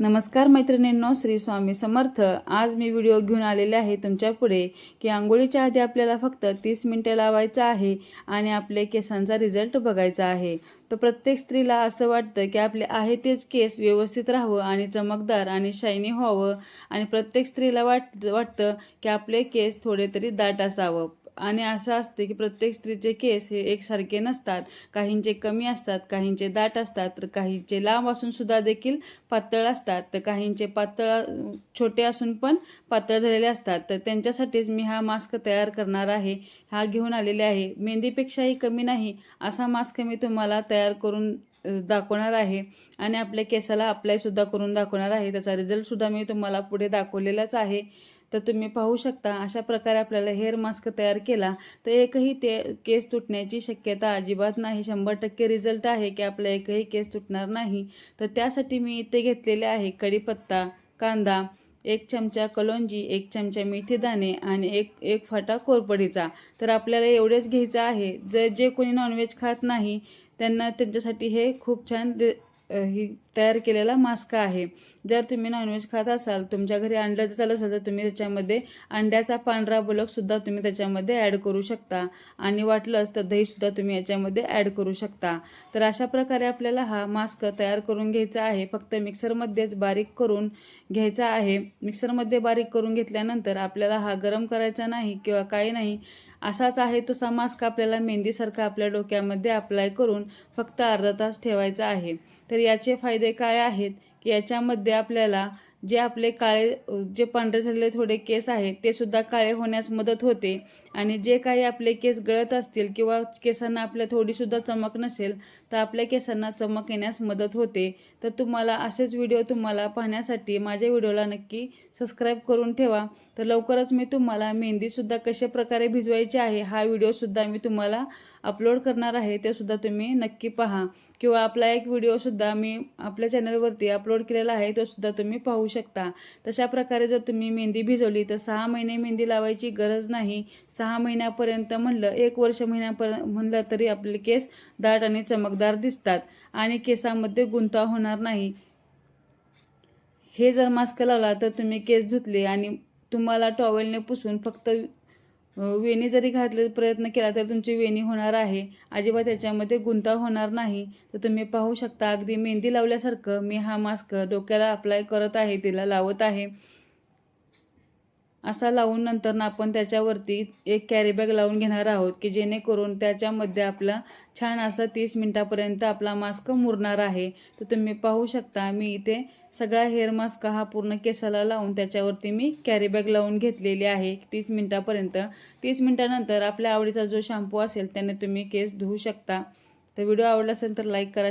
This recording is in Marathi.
नमस्कार मैत्रिणींनो श्री स्वामी समर्थ. आज मी व्हिडिओ घेऊन आलेले आहे तुमच्यापुढे की आंघोळीच्या आधी आपल्याला फक्त तीस मिनटं लावायचं आहे आणि आपले केसांचा रिझल्ट बघायचा आहे. तर प्रत्येक स्त्रीला असं वाटतं की आपले आहे तेच केस व्यवस्थित राहावं आणि चमकदार आणि शायनी व्हावं. आणि प्रत्येक स्त्रीला वाट वाटतं की आपले केस थोडे तरी दाट असावं. आणि असं असते की प्रत्येक स्त्रीचे केस हे एकसारखे नसतात. काहींचे कमी असतात काहींचे दाट असतात तर काहींचे लांब असून सुद्धा देखील पातळ असतात. तर काहींचे पातळ छोटे असून पण पातळ झालेले असतात. तर त्यांच्यासाठीच मी हा मास्क तयार करणार आहे हा घेऊन आलेले आहे. मेहंदीपेक्षाही कमी नाही असा मास्क मी तुम्हाला तयार करून दाखवणार आहे. आणि आपल्या केसाला अप्लायसुद्धा करून दाखवणार आहे. त्याचा रिझल्टसुद्धा मी तुम्हाला पुढे दाखवलेलाच आहे. तर तुम्ही पाहू शकता अशा प्रकारे आपल्याला हेअर मास्क तयार केला तर एकही ते केस तुटण्याची शक्यता अजिबात नाही. शंभर टक्के रिझल्ट आहे की आपला एकही केस तुटणार नाही. तर त्यासाठी मी इथे घेतलेले आहे कढीपत्ता कांदा एक चमचा कलोंजी एक चमचा मेथी दाणे आणि एक एक फाटा कोरपडीचा. तर आपल्याला एवढेच घ्यायचं आहे. जर जे कोणी नॉनव्हेज खात नाही त्यांना त्यांच्यासाठी हे खूप छान ही तयार केलेला मास्क आहे. जर तुम्ही नॉनव्हेज खात असाल तुमच्या घरी अंडं चालत असेल तर तुम्ही त्याच्यामध्ये अंड्याचा पांढरा बलकसुद्धा तुम्ही त्याच्यामध्ये ॲड करू शकता. आणि वाटलंच तर दहीसुद्धा तुम्ही याच्यामध्ये ॲड करू शकता. तर अशा प्रकारे आपल्याला हा मास्क तयार करून घ्यायचा आहे. फक्त मिक्सरमध्येच बारीक करून घ्यायचा आहे. मिक्सरमध्ये बारीक करून घेतल्यानंतर आपल्याला हा गरम करायचा नाही किंवा काही नाही. असाच आहे तसा मास्क आपल्याला मेहंदीसारखा आपल्या डोक्यामध्ये अप्लाय करून फक्त अर्धा तास ठेवायचा आहे. तर याचे फायदे काय आहेत? की याच्यामध्ये आपल्याला जे आपले काळे जे पांढरे झालेले थोडे केस आहेत ते सुद्धा काळे होण्यास मदत होते. आणि जे काही आपले केस गळत असतील किंवा केसांना आपल्या थोडीसुद्धा चमक नसेल तर आपल्या केसांना चमक येण्यास मदत होते. तर तुम्हाला असेच व्हिडिओ तुम्हाला पाहण्यासाठी माझ्या व्हिडिओला नक्की सबस्क्राईब करून ठेवा. तर लवकरच मी तुम्हाला मेहंदीसुद्धा कशा प्रकारे भिजवायची आहे हा व्हिडिओसुद्धा मी तुम्हाला अपलोड करणार आहे ते सुद्धा तुम्ही नक्की पहा. किंवा आपला एक व्हिडिओसुद्धा मी आपल्या चॅनलवरती अपलोड केलेला आहे तो सुद्धा तुम्ही पाहू शकता. तशा प्रकारे जर तुम्ही मेहंदी भिजवली तर सहा महिने मेहंदी लावायची गरज नाही. सहा महिन्यापर्यंत म्हणलं एक वर्ष महिन्यापर्यंत म्हणलं तरी आपले केस दाट आणि चमकदार दिसतात आणि केसामध्ये गुंता होणार नाही. हे जर मास्क लावला तर तुम्ही केस धुतले आणि तुम्हाला टॉवेलने पुसून फक्त वेणी जरी घातले प्रयत्न केला तर तुमची वेणी होणार आहे. अजिबात त्याच्यामध्ये गुंता होणार नाही. तर तुम्ही पाहू शकता अगदी मेहंदी लावल्यासारखं मी हा मास्क डोक्याला अप्लाय करत आहे तिला लावत आहे. असा लावून नंतर ना आपण त्याच्यावरती एक कॅरीबॅग लावून घेणार आहोत की जेणेकरून त्याच्यामध्ये आपला छान असा तीस मिनटापर्यंत आपला मास्क मुरणार आहे. तर तुम्ही पाहू शकता मी इथे सगळा हेअर मास्क हा पूर्ण केसाला लावून त्याच्यावरती मी कॅरी बॅग लावून घेतलेली आहे. तीस मिनटापर्यंत. तीस मिनटानंतर आपल्या आवडीचा जो शॅम्पू असेल त्याने तुम्ही केस धुवू शकता. तर व्हिडिओ आवडला असेल तर लाईक करा